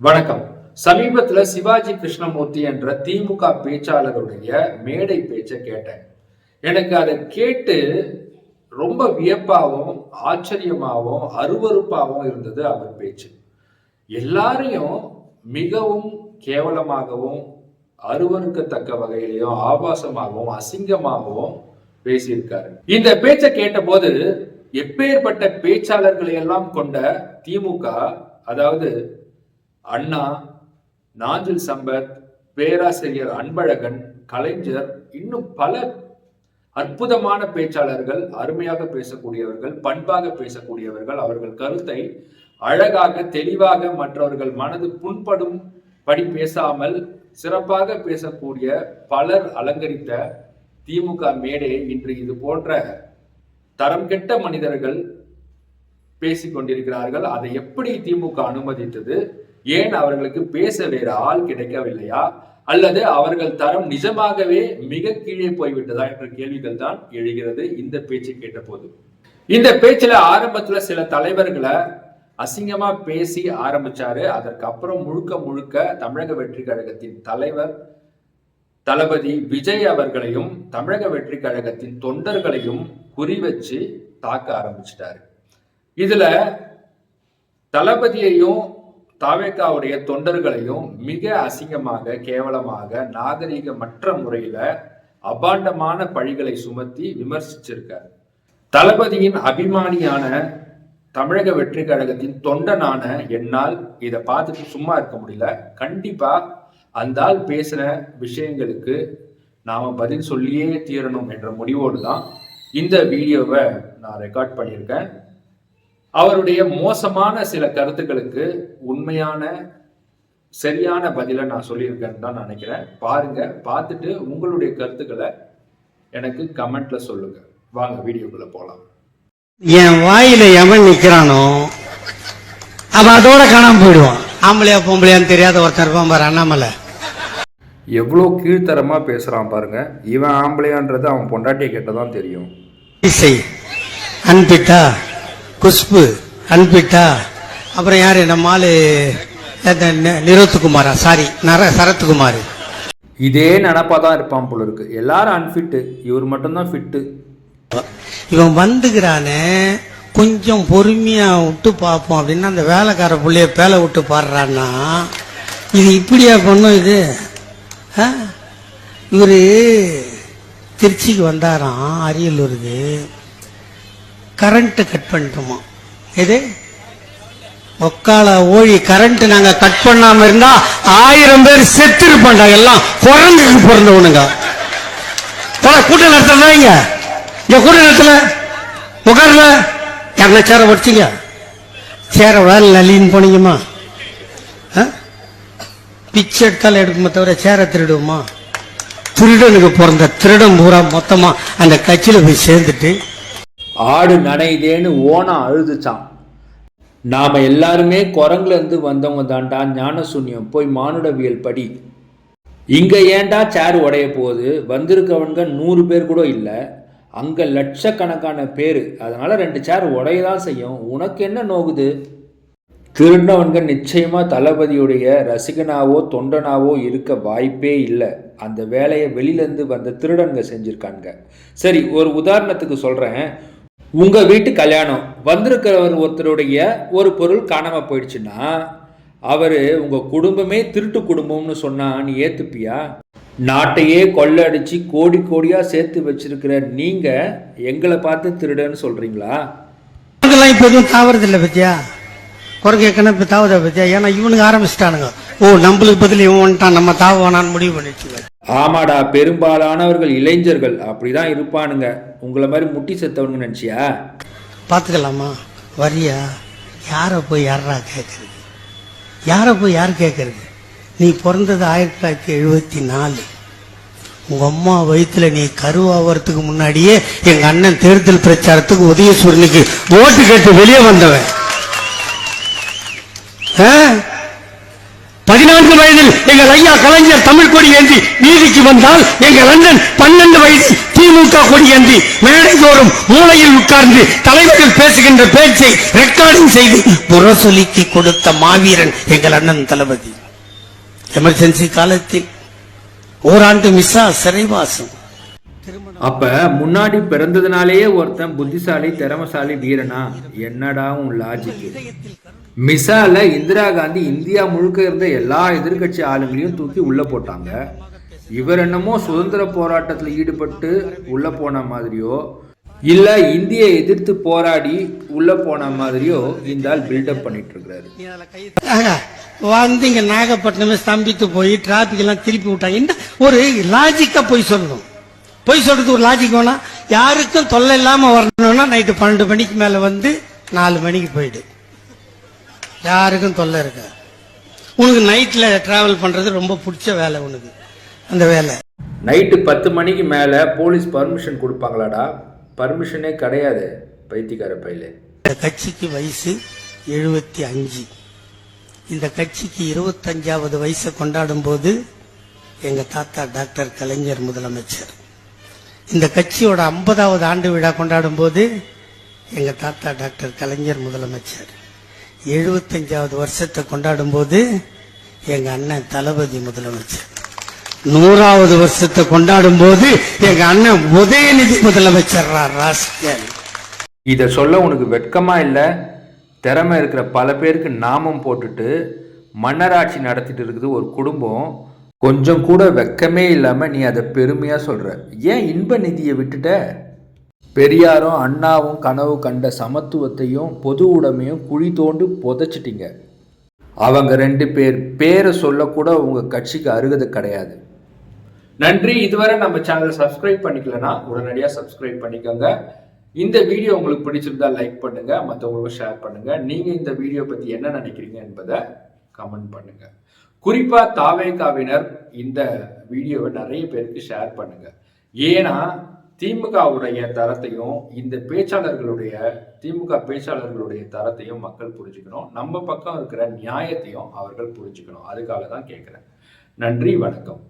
வணக்கம். சமீபத்துல சிவாஜி கிருஷ்ணமூர்த்தி என்ற திமுக பேச்சாளருடைய மேடை பேச்சை கேட்டேன். எனக்கு அதை கேட்டு ரொம்ப வியப்பாகவும் ஆச்சரியமாகவும் அருவருப்பாகவும் இருந்தது அவர் பேச்சு. எல்லாரையும் மிகவும் கேவலமாகவும் அருவருக்கத்தக்க வகையிலையும் ஆபாசமாகவும் அசிங்கமாகவும் பேசியிருக்காரு. இந்த பேச்சை கேட்டபோது எப்பேற்பட்ட பேச்சாளர்களை எல்லாம் கொண்ட திமுக அதாவது அண்ணா நாஞ்சில் சம்பத் பேராசிரியர் அன்பழகன் கலைஞர் இன்னும் பல அற்புதமான பேச்சாளர்கள் அருமையாக பேசக்கூடியவர்கள் பண்பாக பேசக்கூடியவர்கள் அவர்கள் கருத்தை அழகாக தெளிவாக மற்றவர்கள் மனது புண்படும் படி பேசாமல் சிறப்பாக பேசக்கூடிய பலர் அலங்கரித்த திமுக மேடையை இன்று இது போன்ற தரம் கெட்ட மனிதர்கள் பேசிக் கொண்டிருக்கிறார்கள் அதை எப்படி திமுக அனுமதித்தது? ஏன் அவர்களுக்கு பேச வேறு ஆள் கிடைக்கவில்லையா? அல்லது அவர்கள் தரம் நிஜமாகவே மிக கீழே போய்விட்டதா என்ற கேள்விகள் தான் எழுகிறது இந்த பேச்சை கேட்டபோது. இந்த பேச்சுல ஆரம்பத்துல சில தலைவர்களை அசிங்கமா பேசி ஆரம்பிச்சாரு. அதற்கு அப்புறம் முழுக்க முழுக்க தமிழக வெற்றி கழகத்தின் தலைவர் தளபதி விஜய் அவர்களையும் தமிழக வெற்றி கழகத்தின் தொண்டர்களையும் குறி வச்சு தாக்க ஆரம்பிச்சிட்டாரு. இதுல தளபதியையும் தாவேக்காவுடைய தொண்டர்களையும் மிக அசிங்கமாக கேவலமாக நாகரிகமற்ற முறையில அபாண்டமான பழிகளை சுமத்தி விமர்சிச்சிருக்கார். தளபதியின் அபிமானியான தமிழக வெற்றி கழகத்தின் தொண்டனான என்னால் இதை பார்த்துட்டு சும்மா இருக்க முடியல. கண்டிப்பா அந்த ஆள் பேசின விஷயங்களுக்கு நாம பதில் சொல்லியே தீரணும் என்ற முடிவோடு தான் இந்த வீடியோவை நான் ரெக்கார்ட் பண்ணியிருக்கேன். அவருடைய மோசமான சில கருத்துக்களுக்கு உண்மையான சரியான பதிலை நான் சொல்லியிருக்கேன்னு தான் நான் நினைக்கிறேன். பாருங்க பார்த்துட்டு உங்களுடைய கருத்துக்களை எனக்கு கமெண்ட்ல சொல்லுங்க. வாங்க வீடியோக்குள்ள போலாம். என் வாயில எவன் நிக்கிறானோ அவன் அதோட காணாம போயிடுவான். ஆம்பளையா பொம்பளையான்னு தெரியாத ஒருத்தன் இருப்பான் பாரு அண்ணாமலை. எவ்வளோ கீழ்த்தரமா பேசுறான் பாருங்க. இவன் ஆம்பளையான்றது அவன் பொண்டாட்டியை கேட்டதான் தெரியும். இசை அன்பிட்டா? குஷ்பு அன்பிட்டா அப்புறம் யாரு? நம்ம ஆளு நிரோத்துக்குமாரா? சாரி நர சரத்குமார். இதே நினப்பா தான் இருப்பான் போல இருக்கு. எல்லாரும் அன்ஃபிட்டு இவர் மட்டும்தான் ஃபிட்டு இவன் வந்துக்கிறானே கொஞ்சம் பொறுமையா விட்டு பார்ப்போம் அப்படின்னா அந்த வேலைக்கார புள்ளைய பேலை விட்டு பாடுறான்னா இது இப்படியா பண்ணும் இது? இவரு திருச்சிக்கு வந்தாராம் அரியலூருக்கு கரண்ட்டு கட் பண்ணிட்டோமா? எது? ஒக்கால ஓழி கரண்ட் நாங்க கட் பண்ணாம இருந்தா ஆயிரம் பேர் செத்து இருப்பாண்டா எல்லாம். குரங்குக்கு பிறந்தவனுங்க. கூட்ட நடத்தல இங்க இங்க கூட்ட நடத்தல. உட்கார்ல யாருன்னா சேர படிச்சீங்க சேர விட நலின்னு போனீங்கம்மா. ஆ? பிச்சை எடுத்தாலும் எடுக்குமே தவிர சேர திருடுவோமா? திருடனுக்கு பிறந்த திருடன் பூரா மொத்தமா அந்த கட்சியில போய் சேர்ந்துட்டு ஆடு நனைதேன்னு ஓனா அழுதுச்சான் நாம் எல்லாருமே குரங்குலேருந்து வந்தவங்க தாண்டா ஞான சூன்யம் போய் மானுடவியல் படி. இங்கே ஏன்டா சேர் உடைய போகுது? வந்திருக்கவனுங்க நூறு பேர் கூட இல்லை. அங்கே லட்சக்கணக்கான பேர். அதனால் ரெண்டு சேர் உடைய தான் செய்யும். உனக்கு என்ன நோகுது? திருடினவன்க நிச்சயமாக தளபதியுடைய ரசிகனாவோ தொண்டனாவோ இருக்க வாய்ப்பே இல்லை. அந்த வேலையை வெளியிலேருந்து வந்த திருடன்க செஞ்சுருக்கானுங்க. சரி ஒரு உதாரணத்துக்கு சொல்கிறேன் உங்க வீட்டு கல்யாணம் வந்திருக்கிறவர் ஒருத்தருடைய ஒரு பொருள் காணாம போயிடுச்சுன்னா அவரு உங்க குடும்பமே திருட்டு குடும்பம்னு சொன்னா நீ ஏத்துப்பியா? நாட்டையே கொள்ளடிச்சு கோடி கோடியா சேர்த்து வச்சிருக்கிற நீங்க எங்களை பார்த்து திருடன்னு சொல்றீங்களா? குரங்கெல்லாம் இப்ப எதுவும் தாவறது இல்லை பத்தியா குரங்கு ஏற்கனவே இப்ப தாவதா பத்தியா ஏன்னா இவனுங்க ஆரம்பிச்சிட்டானுங்க. ஓ நம்மளுக்கு பதில் இவன் வந்துட்டான். நம்ம தாவ வேணான்னு முடிவு பண்ணிட்டு ஆமாடா பெரும்பாலானவர்கள் இளைஞர்கள் அப்படிதான் இருப்பானுங்க. உங்களை மாதிரி முட்டி செத்தவனுங்க நினச்சியா? பார்த்துக்கலாமா? வரியா? யாரை போய் யாரா கேட்குறது யாரை போய் யார் கேட்கறது நீ பிறந்தது ஆயிரத்தி தொள்ளாயிரத்தி எழுபத்தி நாலு. உங்கள் அம்மா வயிற்றுல நீ கருவாகிறதுக்கு முன்னாடியே எங்கள் அண்ணன் தேர்தல் பிரச்சாரத்துக்கு உதயசூரனுக்கு ஓட்டு கேட்டு வெளியே வந்தவன். ஆ? பதினான்கு வயதில் எங்கள் ஐயா கலைஞர் தமிழ் கொடி ஏந்தி வீதிக்கு வந்தால் எங்கள் அண்ணன் பன்னெண்டு வயது திமுக கொடி ஏந்தி மேடைதோறும் மூலையில் உட்கார்ந்து தலைவர்கள் பேசுகின்ற பேச்சை ரெக்கார்டிங் செய்து புறசொலிக்கு கொடுத்த மாவீரன் எங்கள் அண்ணன் தளபதி. எமர்ஜென்சி காலத்தில் ஓராண்டு மிஸ்ஸா சிறைவாசம். அப்ப முன்னாடி பிறந்ததுனாலேயே ஒருத்தன் புத்திசாலி திறமசாலி வீரனா? என்னடா உன் லாஜிக் மிசால இந்திரா காந்தி இந்தியா முழுக்க இருந்த எல்லா எதிர்க்கட்சி ஆளுங்களையும் தூக்கி உள்ள போட்டாங்க. இவர் என்னமோ சுதந்திர போராட்டத்தில் ஈடுபட்டு உள்ள போன மாதிரியோ இல்ல இந்தியை எதிர்த்து போராடி உள்ள போன மாதிரியோ இந்த ஆள் பில்டப் பண்ணிட்டு இருக்கிறாரு வந்து இங்க நாகப்பட்டினமே ஸ்தம்பித்து போய் டிராபிக் எல்லாம் திருப்பி விட்டாங்க. என்ன ஒரு லாஜிக்கா போய் சொல்லணும். போய் சொல்றது ஒரு லாஜிக் வேணா. யாருக்கும் தொல்லை இல்லாம வரணும்னா நைட்டு பன்னெண்டு மணிக்கு மேல வந்து நாலு மணிக்கு போயிடு. யாருக்கும் தொல்லை இருக்க உனக்கு நைட்ல டிராவல் பண்றது ரொம்ப பிடிச்ச வேலை உனக்கு. அந்த வேலை. நைட்டு பத்து மணிக்கு மேல போலீஸ் பர்மிஷன் கொடுப்பாங்களாடா? பர்மிஷனே கிடையாது பைத்தியக்கார பையில. இந்த கட்சிக்கு வயசு எழுபத்தி அஞ்சு. இந்த கட்சிக்கு இருபத்தஞ்சாவது வயசை கொண்டாடும் போது எங்க தாத்தா டாக்டர் கலைஞர் முதலமைச்சர். இந்த கட்சியோட ஐம்பதாவது ஆண்டு விழா கொண்டாடும் போது எங்க தாத்தா டாக்டர் கலைஞர் முதலமைச்சர். எழுபத்தஞ்சாவது வருஷத்தை கொண்டாடும் போது எங்க அண்ணன் தளபதி முதலமைச்சர். நூறாவது வருஷத்தை கொண்டாடும் போது எங்க அண்ணன் உதயநிதி முதலமைச்சர் ராஸ்கல் இதை சொல்ல உனக்கு வெட்கமா இல்லை? திறமை இருக்கிற பல பேருக்கு நாமம் போட்டுட்டு மன்னராட்சி நடத்திட்டு இருக்குது ஒரு குடும்பம். கொஞ்சம் கூட வெக்கமே இல்லாமல் நீ அதை பெருமையாக சொல்கிற ஏன் இன்ப நிதியை விட்டுட்ட? பெரியாரும் அண்ணாவும் கனவு கண்ட சமத்துவத்தையும் பொது உடைமையும் குழி தோண்டு புதைச்சிட்டிங்க. அவங்க ரெண்டு பேர் பேரை சொல்லக்கூட உங்கள் கட்சிக்கு அருகதை கிடையாது. நன்றி. இதுவரை நம்ம சேனலை சப்ஸ்கிரைப் பண்ணிக்கலனா உடனடியாக சப்ஸ்கிரைப் பண்ணிக்கோங்க. இந்த வீடியோ உங்களுக்கு பிடிச்சிருந்தா லைக் பண்ணுங்க மற்றவங்களுக்கும் ஷேர் பண்ணுங்க. நீங்க இந்த வீடியோ பத்தி என்ன நினைக்கிறீங்க என்பதை கமெண்ட் பண்ணுங்க. குறிப்பா தாவேகாவினர் இந்த வீடியோவை நிறைய பேருக்கு ஷேர் பண்ணுங்க. ஏன்னா திமுகவுடைய தரத்தையும் இந்த பேச்சாளர்களுடைய திமுக பேச்சாளர்களுடைய தரத்தையும் மக்கள் புரிஞ்சுக்கணும். நம்ம பக்கம் இருக்கிற நியாயத்தையும் அவர்கள் புரிஞ்சுக்கணும். அதுக்காக தான் கேட்குறேன். நன்றி வணக்கம்.